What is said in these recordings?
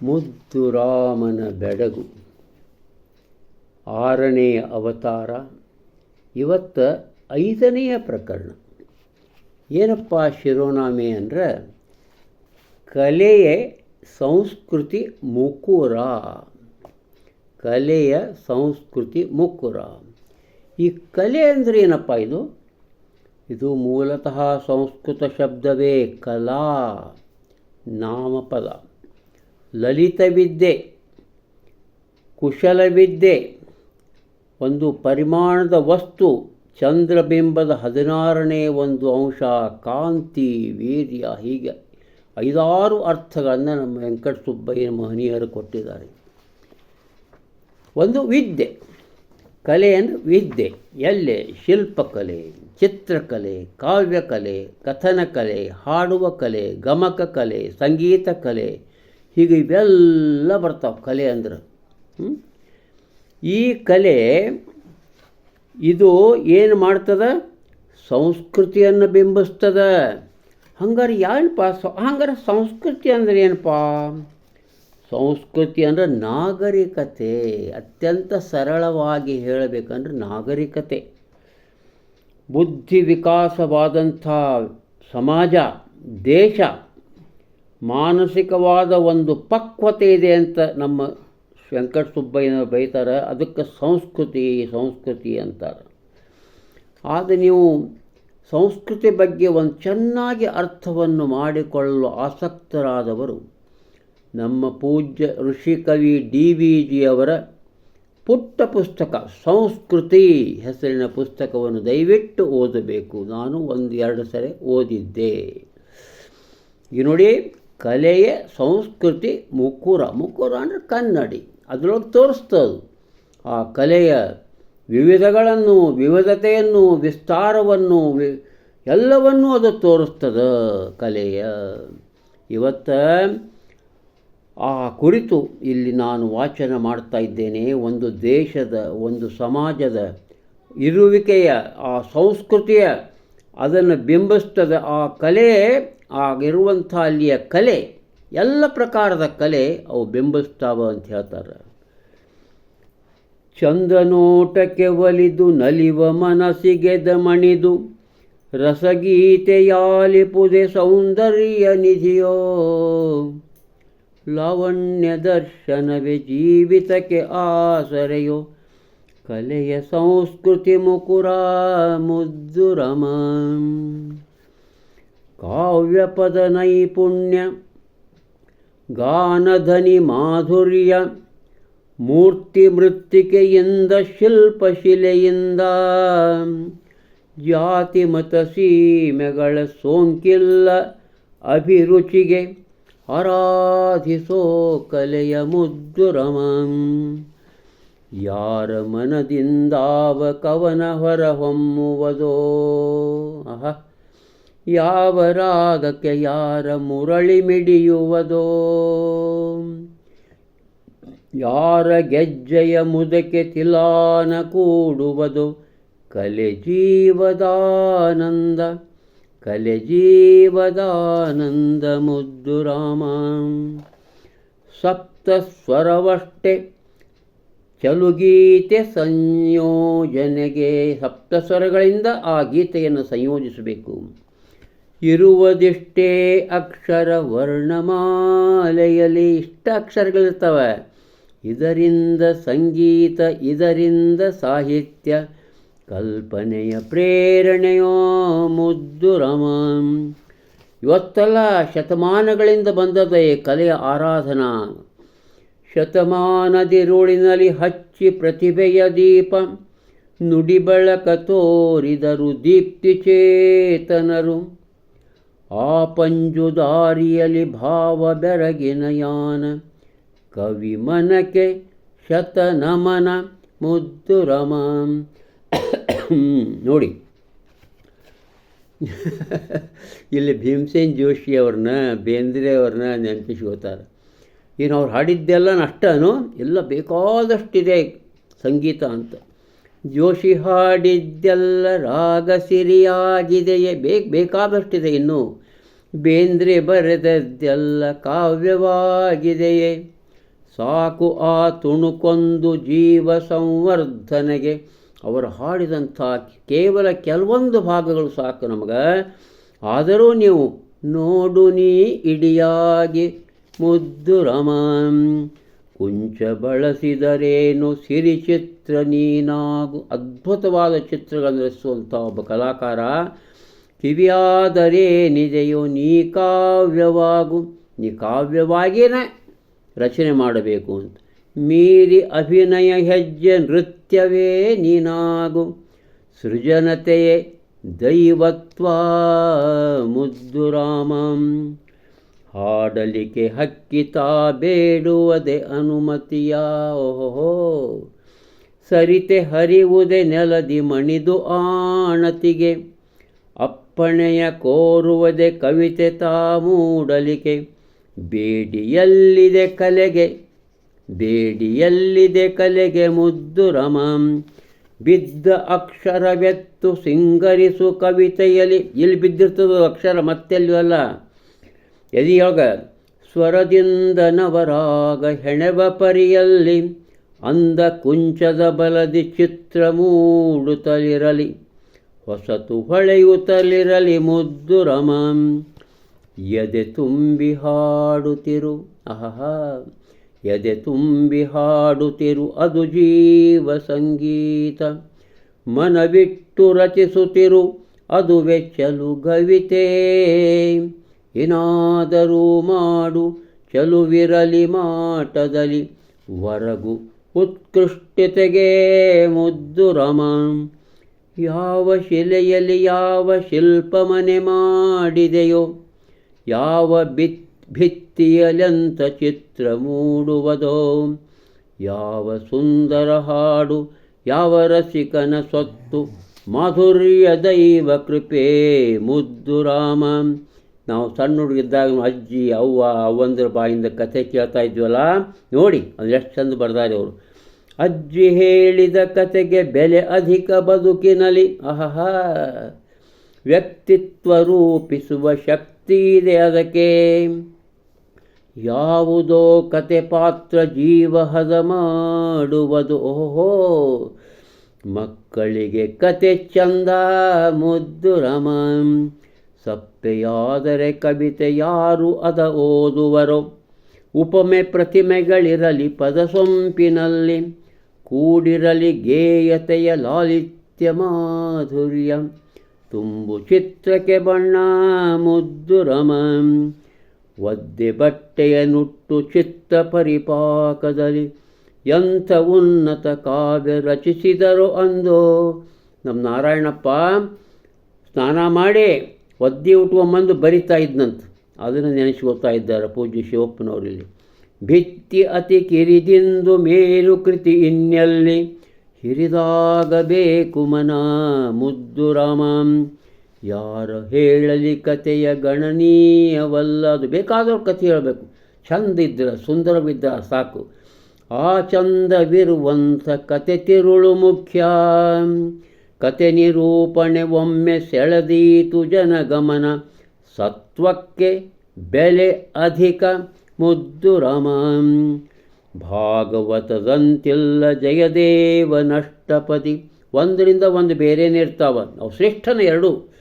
ಮುದ್ದು ರಾಮನ ಬೆಡಗು ಆರನೆಯ ಅವತಾರ ಇವತ್ತ ಐದನೆಯ ಪ್ರಕರಣ ಏನಪ್ಪ ಶಿರೋನಾಮೆ ಅಂದರೆ ಕಲೆಯ ಸಂಸ್ಕೃತಿ ಮುಕುರ ಕಲೆಯ ಸಂಸ್ಕೃತಿ ಮುಕುರ ಈ ಕಲೆ ಅಂದರೆ ಏನಪ್ಪ ಇದು? ಇದು ಮೂಲತಃ ಸಂಸ್ಕೃತ ಶಬ್ದವೇ ಕಲಾ, ನಾಮಪದ. ಲಲಿತವಿದ್ಯೆ ಕುಶಲವಿದ್ಯೆ ಒಂದು ಪರಿಮಾಣದ ವಸ್ತು ಚಂದ್ರಬಿಂಬದ ಹದಿನಾರನೇ ಒಂದು ಅಂಶ, ಕಾಂತಿ, ವೀರ್ಯ ಹೀಗೆ ಐದಾರು ಅರ್ಥಗಳನ್ನು ನಮ್ಮ ವೆಂಕಟ ಸುಬ್ಬಯ್ಯ ಮಹನೀಯರು ಕೊಟ್ಟಿದ್ದಾರೆ. ಒಂದು ವಿದ್ಯೆ. ಕಲೆ ಅಂದರೆ ವಿದ್ಯೆ. ಎಲ್ಲೆ? ಶಿಲ್ಪಕಲೆ, ಚಿತ್ರಕಲೆ, ಕಾವ್ಯಕಲೆ ಕಥನ ಕಲೆ ಹಾಡುವ ಕಲೆ, ಗಮಕ ಕಲೆ, ಸಂಗೀತ ಕಲೆ, ಹೀಗೆ ಇವೆಲ್ಲ ಬರ್ತಾವೆ ಕಲೆ ಅಂದ್ರೆ. ಈ ಕಲೆ ಇದು ಏನು ಮಾಡ್ತದ? ಸಂಸ್ಕೃತಿಯನ್ನು ಬಿಂಬಿಸ್ತದ. ಹಂಗಾರೆ ಏನಪ್ಪ ಸ ಹಂಗಾರೆ ಸಂಸ್ಕೃತಿ ಅಂದರೆ ಏನಪ್ಪ? ಸಂಸ್ಕೃತಿ ಅಂದರೆ ನಾಗರಿಕತೆ, ಅತ್ಯಂತ ಸರಳವಾಗಿ ಹೇಳಬೇಕಂದ್ರೆ ನಾಗರಿಕತೆ. ಬುದ್ಧಿ ವಿಕಾಸವಾದಂಥ ಸಮಾಜ, ದೇಶ, ಮಾನಸಿಕವಾದ ಒಂದು ಪಕ್ವತೆ ಇದೆ ಅಂತ ನಮ್ಮ ವೆಂಕಟ ಸುಬ್ಬಯ್ಯನವರು ಬೈತಾರೆ. ಅದಕ್ಕೆ ಸಂಸ್ಕೃತಿ ಸಂಸ್ಕೃತಿ ಅಂತಾರೆ. ಆದರೆ ನೀವು ಸಂಸ್ಕೃತಿ ಬಗ್ಗೆ ಒಂದು ಚೆನ್ನಾಗಿ ಅರ್ಥವನ್ನು ಮಾಡಿಕೊಳ್ಳಲು ಆಸಕ್ತರಾದವರು ನಮ್ಮ ಪೂಜ್ಯ ಋಷಿಕವಿ ಡಿ ವಿ ಜಿಯವರ ಪುಟ್ಟ ಪುಸ್ತಕ, ಸಂಸ್ಕೃತಿ ಹೆಸರಿನ ಪುಸ್ತಕವನ್ನು ದಯವಿಟ್ಟು ಓದಬೇಕು. ನಾನು ಒಂದು ಎರಡು ಸರಿ ಓದಿದ್ದೆ. ಈ ನೋಡಿ, ಕಲೆಯ ಸಂಸ್ಕೃತಿ ಮುಕುರ ಮುಕುರ ಅಂದರೆ ಕನ್ನಡಿ, ಅದರೊಳಗೆ ತೋರಿಸ್ತದು. ಆ ಕಲೆಯ ವಿವಿಧಗಳನ್ನು, ವಿವಿಧತೆಯನ್ನು, ವಿಸ್ತಾರವನ್ನು ಎಲ್ಲವನ್ನೂ ಅದು ತೋರಿಸ್ತದ ಕಲೆಯ. ಇವತ್ತ ಆ ಕುರಿತು ಇಲ್ಲಿ ನಾನು ವಾಚನ ಮಾಡ್ತಾ ಇದ್ದೇನೆ. ಒಂದು ದೇಶದ, ಒಂದು ಸಮಾಜದ ಇರುವಿಕೆಯ, ಆ ಸಂಸ್ಕೃತಿಯ, ಅದನ್ನು ಬಿಂಬಿಸ್ತದ ಆ ಕಲೆ, ಆಗಿರುವಂಥ ಅಲ್ಲಿಯ ಕಲೆ, ಎಲ್ಲ ಪ್ರಕಾರದ ಕಲೆ ಅವು ಬಿಂಬಿಸ್ತಾವ ಅಂತ ಹೇಳ್ತಾರೆ. ಚಂದ್ರನೋಟಕ್ಕೆ ಒಲಿದು ನಲಿವ ಮನಸ್ಸಿಗೆದ ಮಣಿದು ರಸಗೀತೆಯಾಲಿಪುದೆ ಸೌಂದರ್ಯ ನಿಧಿಯೋ. ಲಾವಣ್ಯ ದರ್ಶನವೇ ಜೀವಿತಕ್ಕೆ ಆಸರೆಯೋ? ಕಲೆಯ ಸಂಸ್ಕೃತಿ ಮುಕುರ ಮುದ್ದುರಮ. ಕಾವ್ಯಪದ ನೈಪುಣ್ಯ ಗಾನಧನಿ ಮಾಧುರ್ಯ, ಮೂರ್ತಿ ಮೃತ್ತಿಕೆಯಿಂದ ಶಿಲ್ಪಶಿಲೆಯಿಂದ ಜಾತಿ ಮತ ಸೀಮೆಗಳ ಸೋಂಕಿಲ್ಲ, ಅಭಿರುಚಿಗೆ ಆರಾಧಿಸೋ ಕಲೆಯ ಮುದ್ದುರಮಂ. ಯಾರ ಮನದಿಂದಾವ ಕವನ ಹೊರಹೊಮ್ಮುವುದೋ ಅಹ. ಯಾವ ರಾಗಕ್ಕೆ ಯಾರ ಮುರಳಿ ಮಿಡಿಯುವುದೋ? ಯಾರ ಗೆಜ್ಜೆಯ ಮುದಕ್ಕೆ ತಿಲಾನ ಕೂಡುವುದು? ಕಲೆ ಜೀವದಾನಂದ. ಕಲೆ ಜೀವದಾನಂದ ಮುದ್ದು ರಾಮ. ಸಪ್ತಸ್ವರವಷ್ಟೆ ಚಲುಗೀತೆ ಸಂಯೋಜನೆಗೆ ಸಪ್ತಸ್ವರಗಳಿಂದ ಆ ಗೀತೆಯನ್ನು ಸಂಯೋಜಿಸಬೇಕು. ಇರುವುದಿಷ್ಟೇ ಅಕ್ಷರ ವರ್ಣಮಾಲೆಯಲ್ಲಿ ಇಷ್ಟ ಅಕ್ಷರಗಳಿರ್ತವೆ. ಇದರಿಂದ ಸಂಗೀತ, ಇದರಿಂದ ಸಾಹಿತ್ಯ ಕಲ್ಪನೆಯ ಪ್ರೇರಣೆಯೋ ಮುದ್ದು ರಮ. ಇವತ್ತೆಲ್ಲ ಶತಮಾನಗಳಿಂದ ಬಂದದ ಕಲೆಯ ಆರಾಧನಾ. ಶತಮಾನದಿರುಳಿನಲ್ಲಿ ಹಚ್ಚಿ ಪ್ರತಿಭೆಯ ದೀಪ. ನುಡಿಬಳಕ ತೋರಿದರು ದೀಪ್ತಿ ಚೇತನರು. ಆ ಪಂಜುದಾರಿಯಲ್ಲಿ ಭಾವ ಬೆರಗಿನ ಯಾನ. ಕವಿ ಮನಕೆ ಶತನಮನ ಮುದ್ದು ರಮ. ನೋಡಿ. ಇಲ್ಲಿ ಭೀಮಸೇನ್ ಜೋಶಿಯವ್ರನ್ನ ಬೇಂದ್ರೆಯವ್ರನ್ನ ನೆನಪಿಸ್ಕೋತಾರೆ ಏನು ಅವ್ರು ಹಾಡಿದ್ದೆಲ್ಲ ನಷ್ಟನೋ? ಎಲ್ಲ ಬೇಕಾದಷ್ಟಿದೆ ಸಂಗೀತ ಅಂತ. ಜೋಶಿ ಹಾಡಿದ್ದೆಲ್ಲ ರಾಗ ಸಿರಿಯಾಗಿದೆಯೇ? ಬೇಕು, ಬೇಕಾದಷ್ಟಿದೆ ಇನ್ನು. ಬೇಂದ್ರೆ ಬರೆದದ್ದೆಲ್ಲ ಕಾವ್ಯವಾಗಿದೆಯೇ? ಸಾಕು ಆ ತುಣುಕೊಂದು ಜೀವ ಸಂವರ್ಧನೆಗೆ ಅವರು ಹಾಡಿದಂಥ ಕೇವಲ ಕೆಲವೊಂದು ಭಾಗಗಳು ಸಾಕು ನಮಗೆ. ಆದರೂ ನೀವು ನೋಡು ನೀ ಇಡಿಯಾಗಿ ಮುದ್ದು ರಮಂ. ಕುಂಚ ಬಳಸಿದರೇನು ಸಿರಿಚಿತ್ರ ನೀನಾಗು. ಅದ್ಭುತವಾದ ಚಿತ್ರಗಳನ್ನು ರಚಿಸುವಂಥ ಒಬ್ಬ ಕಲಾಕಾರ. ಕಿವಿಯಾದರೇನಿದೆಯೋ ನೀ ಕಾವ್ಯವಾಗು. ನೀ ಕಾವ್ಯವಾಗಿಯೇ ರಚನೆ ಮಾಡಬೇಕು ಅಂತ. ಮೀರಿ ಅಭಿನಯ ಹೆಜ್ಜೆ ನೃತ್ಯವೇ ನೀನಾಗು. ಸೃಜನತೆಯೇ ದೈವತ್ವ ಮುದ್ದು ರಾಮಂ. ಹಾಡಲಿಕೆ ಹಕ್ಕಿತಾ ಬೇಡುವುದೇ ಅನುಮತಿಯ. ಓಹೋ ಸರಿತೆ ಹರಿವುದೇ ನೆಲದಿ ಮಣಿದು ಆಣತಿಗೆ. ಅಪ್ಪಣೆಯ ಕೋರುವುದೇ ಕವಿತೆ ತಾ ಮೂಡಲಿಕೆ ಬೇಡಿಯಲ್ಲಿದೆ ಕಲೆಗೆ ಬೇಡಿಯಲ್ಲಿದೆ ಕಲೆಗೆ ಮುದ್ದು ರಮಂ. ಬಿದ್ದ ಅಕ್ಷರವೆತ್ತು ಸಿಂಗರಿಸು ಕವಿತೆಯಲ್ಲಿ ಇಲ್ಲಿ ಬಿದ್ದಿರ್ತದೋ ಅಕ್ಷರ ಮತ್ತೆಲ್ಲೂ ಅಲ್ಲ. ಎದಿಯೊಳಗ ಸ್ವರದಿಂದ ನವರಾಗ ಹೆಣೆವ ಪರಿಯಲ್ಲಿ, ಅಂದ ಕುಂಚದ ಬಲದಿ ಚಿತ್ರ ಮೂಡುತ್ತಲಿರಲಿ, ಹೊಸತು ಹೊಳೆಯುತ್ತಲಿರಲಿ ಮುದ್ದು ರಮಂ. ಎದೆ ತುಂಬಿ ಹಾಡುತ್ತಿರು. ಆಹಾ. ಎದೆ ತುಂಬಿ ಹಾಡುತ್ತಿರು ಅದು ಜೀವ ಸಂಗೀತ. ಮನವಿಟ್ಟು ರಚಿಸುತ್ತಿರು ವೆಚ್ಚಲು ಚಲುಗವಿತೆ ಏನಾದರೂ ಮಾಡು ಚಲುವಿರಲಿ ಮಾಟದಲ್ಲಿ. ವರಗು ಉತ್ಕೃಷ್ಟತೆಗೆ ಮುದ್ದು ರಮಂ. ಯಾವ ಶಿಲೆಯಲ್ಲಿ ಯಾವ ಶಿಲ್ಪ ಮನೆ ಮಾಡಿದೆಯೋ, ಯಾವ ಬಿತ್ ಭಿತ್ತಿಯಲೆಂತ ಚಿತ್ರ ಮೂಡುವುದೋ? ಯಾವ ಸುಂದರ ಹಾಡು, ಯಾವ ರಸಿಕನ ಸೊತ್ತು ಮಾಧುರ್ಯ ದೈವ ಕೃಪೆ, ಮುದ್ದು ರಾಮ. ನಾವು ಸಣ್ಣ ಹುಡುಗಿದ್ದಾಗ ಅಜ್ಜಿ, ಅವ್ವ, ಅವ್ವಂದ್ರ ಬಾಯಿಂದ ಕಥೆ ಕೇಳ್ತಾ ಇದ್ವಲ್ಲ? ನೋಡಿ, ಅದು ಎಷ್ಟು ಚಂದ ಬರ್ತಾರೆ ಅವರು. ಅಜ್ಜಿ ಹೇಳಿದ ಕತೆಗೆ ಬೆಲೆ ಅಧಿಕ ಬದುಕಿನಲ್ಲಿ. ಅಹಹ. ವ್ಯಕ್ತಿತ್ವ ರೂಪಿಸುವ ಶಕ್ತಿ ಇದೆ ಅದಕ್ಕೆ. ಯಾವುದೋ ಕತೆ ಪಾತ್ರ ಜೀವ ಹದ ಮಾಡುವುದು ಓಹೋ, ಮಕ್ಕಳಿಗೆ ಕತೆ ಚಂದ ಮುದ್ದು ರಮಂ. ಸಪ್ಪೆಯಾದರೆ ಕವಿತೆ ಯಾರು ಅದ ಓದುವರೋ. ಉಪಮೆ ಪ್ರತಿಮೆಗಳಿರಲಿ ಪದ ಸೊಂಪಿನಲ್ಲಿ. ಕೂಡಿರಲಿ ಗೇಯತೆಯ ಲಾಲಿತ್ಯ ಮಾಧುರ್ಯ. ತುಂಬು ಚಿತ್ರಕ್ಕೆ ಬಣ್ಣ ಮುದ್ದು ರಮಂ. ಒದ್ದೆ ಬಟ್ಟೆಯ ನುಟ್ಟು ಚಿತ್ತ ಪರಿಪಾಕದಲ್ಲಿ ಎಂಥ ಉನ್ನತ ಕಾವ್ಯ ರಚಿಸಿದರು ಅಂದು. ನಮ್ಮ ನಾರಾಯಣಪ್ಪ ಸ್ನಾನ ಮಾಡಿ ಒದ್ದೆ ಉಟ್ಕೊಂಬಂದು ಬರಿತಾ ಇದ್ನಂತ. ಅದನ್ನು ನೆನೆಸ್ಕೋತಾ ಇದ್ದಾರೆ ಪೂಜ್ಯ ಶಿವಪ್ಪನವರಲ್ಲಿ. ಭಿತ್ತಿ ಅತಿ ಕಿರಿದಿಂದು ಮೇಲು ಕೃತಿ ಇನ್ನೆಲ್ಲಿ ಹಿರಿದಾಗಬೇಕು ಮನ ಮುದ್ದು ರಾಮಂ. ಯಾರು ಹೇಳಲಿ ಕಥೆಯ ಗಣನೀಯವಲ್ಲ, ಅದು ಬೇಕಾದವ್ರ ಕಥೆ ಹೇಳಬೇಕು. ಚಂದ ಇದ್ರೆ ಸುಂದರವಿದ್ದ ಸಾಕು. ಆ ಚಂದವಿರುವಂಥ ಕತೆ ತಿರುಳು ಮುಖ್ಯ. ಕತೆ ನಿರೂಪಣೆ ಒಮ್ಮೆ ಸೆಳೆದೀತು ಜನಗಮನ. ಸತ್ವಕ್ಕೆ ಬೆಲೆ ಅಧಿಕ, ಮುದ್ದು ರಮ. ಭಾಗವತದಂತಿಲ್ಲ ಜಯದೇವ ನಷ್ಟಪತಿ. ಒಂದರಿಂದ ಒಂದು ಬೇರೆನೇ ಇರ್ತಾವ. ಅವು ಶ್ರೇಷ್ಠನ ಎರಡು.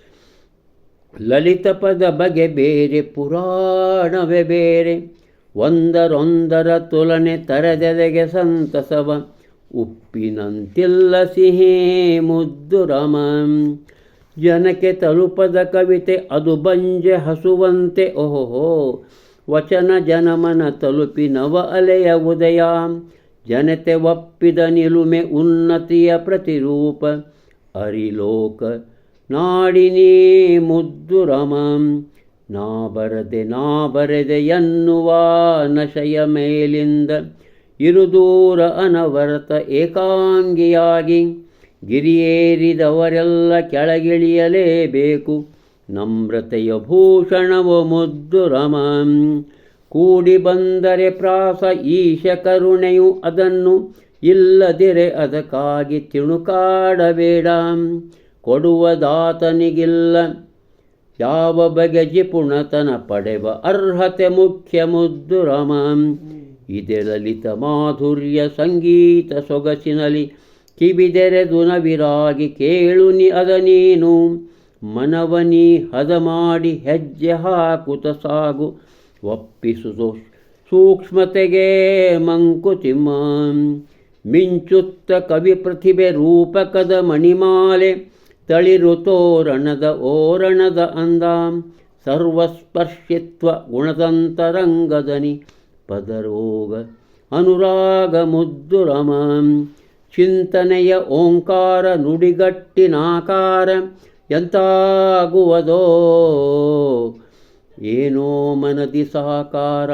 ಲಲಿತ ಪದ ಬಗೆ ಬೇರೆ, ಪುರಾಣವೇ ಬೇರೆ. ಒಂದರೊಂದರ ತುಲನೆ ತರದೆದೆಗೆ ಸಂತಸವ. ಉಪ್ಪಿನಂತಿಲ್ಲ ಸಿಹಿ ಮುದ್ದು ರಮ. ಜನಕ್ಕೆ ತಲುಪದ ಕವಿತೆ ಅದು ಬಂಜೆ ಹಸುವಂತೆ. ಓಹೋ ವಚನ ಜನಮನ ತಲುಪಿ ನವ ಅಲೆಯ ಉದಯ. ಜನತೆ ಒಪ್ಪಿದ ನಿಲುಮೆ ಉನ್ನತಿಯ ಪ್ರತಿರೂಪ. ಅರಿಲೋಕ ನಾಡಿನಿ ಮುದ್ದು ರಮಂ. ನಾ ಬರದೆ, ನಾ ಬರೆದೆ ಎನ್ನುವ ನಶಯ ಮೇಲಿಂದ ಇರುದೂರ ಅನವರತ ಏಕಾಂಗಿಯಾಗಿ ಗಿರಿಯೇರಿದವರೆಲ್ಲ ಕೆಳಗಿಳಿಯಲೇಬೇಕು. ನಮ್ರತೆಯ ಭೂಷಣವು ಮುದ್ದು ರಮಂ. ಕೂಡಿ ಬಂದರೆ ಪ್ರಾಸ ಈಶ ಕರುಣೆಯು ಅದನ್ನು ಇಲ್ಲದಿರೆ ಅದಕ್ಕಾಗಿ ತಿಣುಕಾಡಬೇಡ. ಕೊಡುವದಾತನಿಗಿಲ್ಲ ಯಾವ ಬಗೆ ಜಿಪುಣತನ ಪಡೆವ ಅರ್ಹತೆ ಮುಖ್ಯ ಮುದ್ದು ರಮ. ಇದೆ ಲಲಿತ ಮಾಧುರ್ಯ ಸಂಗೀತ ಸೊಗಸಿನಲಿ ಕಿವಿದೆರೆದು ನವಿರಾಗಿ ಕೇಳು ನಿ ಅದ ನೀನು. ಮನವನಿ ಹದ ಮಾಡಿ ಹೆಜ್ಜೆ ಹಾಕುತ ಸಾಗು. ಒಪ್ಪಿಸು ಸೂಕ್ಷ್ಮತೆಗೆ ಮಂಕುತಿಮ್ಮ ಮಿಂಚುತ್ತ ಕವಿ ಪ್ರತಿಭೆ ರೂಪಕದ ಮಣಿಮಾಲೆ. ತಳಿರು ತೋರಣದ ಓರಣದ ಅಂದಾಂ ಸರ್ವಸ್ಪರ್ಶಿತ್ವ ಗುಣದಂತರಂಗದನಿ ಪದರೋಗ ಅನುರಾಗ ಮುದ್ದುರಮಂ ಚಿಂತನೆಯ ಓಂಕಾರ ನುಡಿಗಟ್ಟಿನಾಕಾರ ಎಂತಾಗುವುದೋ? ಏನೋ ಮನದಿ ಸಾಕಾರ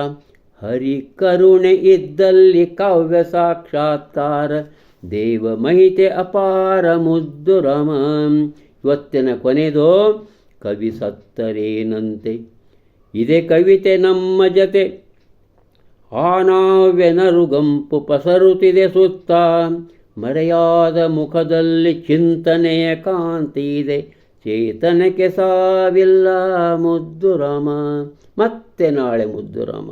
ಹರಿ ಕರುಣೆ ಇದ್ದಲ್ಲಿ ಕಾವ್ಯ ಸಾಕ್ಷಾತ್ಕಾರ ದೇವ ಮಹಿತೆ ಅಪಾರ ಮುದ್ದು ರಮ. ಇವತ್ತಿನ ಕೊನೆದು ಕವಿ ಸತ್ತರೇನಂತೆ. ಇದೆ ಕವಿತೆ ನಮ್ಮ ಜತೆ. ಆನಾವ್ಯನರು ಗಂಪು ಪಸರುತ್ತಿದೆ ಸುತ್ತ. ಮರೆಯಾದ ಮುಖದಲ್ಲಿ ಚಿಂತನೆಯ ಕಾಂತಿ ಇದೆ. ಚೇತನಕ್ಕೆ ಸಾವಿಲ್ಲ ಮುದ್ದು ರಾಮ. ಮತ್ತೆ ನಾಳೆ ಮುದ್ದು ರಾಮ.